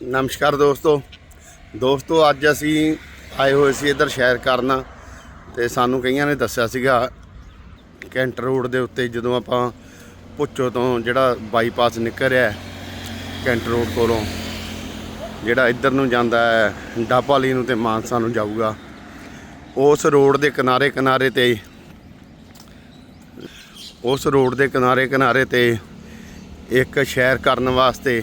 ਨਮਸਕਾਰ ਦੋਸਤੋ। ਦੋਸਤੋ ਅੱਜ ਅਸੀਂ ਆਏ ਹੋਏ ਸੀ ਇੱਧਰ ਸ਼ਹਿਰ ਕਰਨ ਤੇ ਸਾਨੂੰ ਕਈਆਂ ਨੇ ਦੱਸਿਆ ਸੀਗਾ ਕੈਂਟ ਰੋਡ ਦੇ ਉੱਤੇ ਜਦੋਂ ਆਪਾਂ ਪੁੱਚੋ ਤੋਂ ਜਿਹੜਾ ਬਾਈਪਾਸ ਨਿਕਲ ਰਿਹਾ ਹੈ, ਕੈਂਟ ਰੋਡ ਕੋਲੋਂ ਜਿਹੜਾ ਇੱਧਰ ਨੂੰ ਜਾਂਦਾ ਹੈ ਡਾਪਾਲੀ ਨੂੰ ਤੇ ਮਾਨਸਾ ਨੂੰ ਜਾਊਗਾ। ਉਸ ਰੋਡ ਦੇ ਕਿਨਾਰੇ ਕਿਨਾਰੇ ਤੇ ਉਸ ਰੋਡ ਦੇ ਕਿਨਾਰੇ ਕਿਨਾਰੇ ਤੇ ਇੱਕ ਸ਼ਹਿਰ ਕਰਨ ਵਾਸਤੇ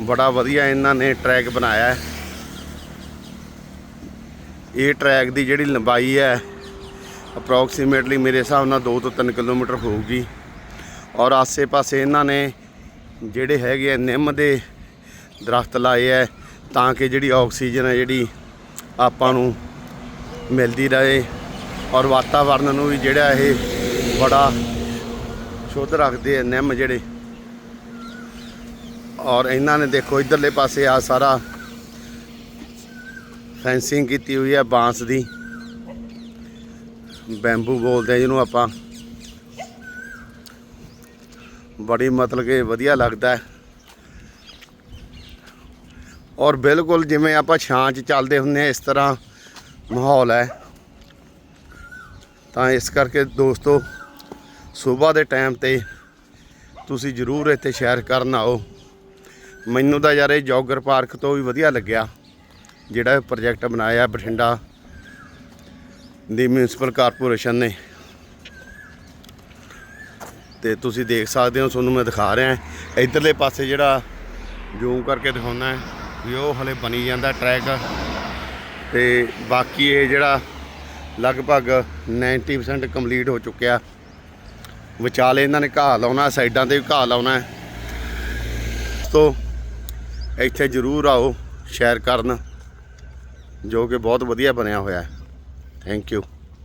ਬੜਾ ਵਧੀਆ ਇਹਨਾਂ ਨੇ ਟਰੈਕ ਬਣਾਇਆ ਹੈ। ਇਹ ਟਰੈਕ ਦੀ ਜਿਹੜੀ ਲੰਬਾਈ ਹੈ ਅਪਰੋਕਸੀਮੇਟਲੀ ਮੇਰੇ ਹਿਸਾਬ ਨਾਲ 2 ਤੋਂ 3 ਕਿਲੋਮੀਟਰ ਹੋਊਗੀ। ਔਰ ਆਸੇ-ਪਾਸੇ ਇਹਨਾਂ ਨੇ ਜਿਹੜੇ ਹੈਗੇ ਆ, ਨਿੰਮ ਦੇ ਦਰਖਤ ਲਾਏ ਹੈ, ਤਾਂ ਕਿ ਜਿਹੜੀ ਆਕਸੀਜਨ ਹੈ, ਜਿਹੜੀ ਆਪਾਂ ਨੂੰ ਮਿਲਦੀ ਰਹੇ। ਔਰ ਵਾਤਾਵਰਨ ਨੂੰ ਵੀ ਜਿਹੜਾ ਇਹ ਬੜਾ ਸ਼ੁੱਧ ਰੱਖਦੇ ਆ ਨਿੰਮ ਜਿਹੜੇ। ਔਰ ਇਹਨਾਂ ਨੇ ਦੇਖੋ ਇਧਰਲੇ ਪਾਸੇ ਆ ਸਾਰਾ ਫੈਂਸਿੰਗ ਕੀਤੀ ਹੋਈ ਹੈ ਬਾਂਸ ਦੀ। ਬੈਂਬੂ ਬੋਲਦੇ ਆ ਜਿਹਨੂੰ ਆਪਾਂ। ਬੜੀ ਮਤਲਬ ਕਿ ਵਧੀਆ ਲੱਗਦਾ ਹੈ। ਔਰ ਬਿਲਕੁਲ ਜਿਵੇਂ ਆਪਾਂ ਛਾਂ 'ਚ ਚੱਲਦੇ ਹੁੰਦੇ ਆ ਇਸ ਤਰ੍ਹਾਂ ਮਾਹੌਲ ਹੈ। ਤਾਂ ਇਸ ਕਰਕੇ ਦੋਸਤੋ, ਸਵੇਰ ਦੇ ਟਾਈਮ ਤੇ ਤੁਸੀਂ ਜ਼ਰੂਰ ਇੱਥੇ ਸੈਰ ਕਰਨ ਆਓ। ਮੈਨੂੰ ਤਾਂ ਯਾਰ ਇਹ ਜੋਗਰ ਪਾਰਕ ਤੋਂ ਵੀ ਵਧੀਆ ਲੱਗਿਆ। ਜਿਹੜਾ ਪ੍ਰੋਜੈਕਟ ਬਣਾਇਆ ਬਠਿੰਡਾ ਦੀ ਮਿਊਨਿਸਪਲ ਕਾਰਪੋਰੇਸ਼ਨ ਨੇ। ਤੇ ਤੁਸੀਂ ਦੇਖ ਸਕਦੇ ਹੋ, ਤੁਹਾਨੂੰ ਮੈਂ ਦਿਖਾ ਰਿਹਾ ਇਧਰਲੇ ਪਾਸੇ ਜਿਹੜਾ ਜ਼ੂਮ ਕਰਕੇ ਦਿਖਾਉਣਾ ਹੈ ਵੀ ਉਹ ਹਲੇ ਬਣੀ ਜਾਂਦਾ ਟਰੈਕ ਤੇ ਬਾਕੀ ਇਹ ਜਿਹੜਾ ਲਗਭਗ 90% ਕੰਪਲੀਟ ਹੋ ਚੁੱਕਿਆ। ਵਿਚਾਲੇ ਇਹਨਾਂ ਨੇ ਘਾਹ ਲਾਉਣਾ, ਸਾਈਡਾਂ ਤੇ ਵੀ ਘਾਹ ਲਾਉਣਾ ਹੈ। ਇੱਥੇ ਜ਼ਰੂਰ ਆਓ ਸ਼ੇਅਰ ਕਰਨ ਜੋ ਕਿ ਬਹੁਤ ਵਧੀਆ ਬਣਿਆ ਹੋਇਆ ਹੈ। Thank you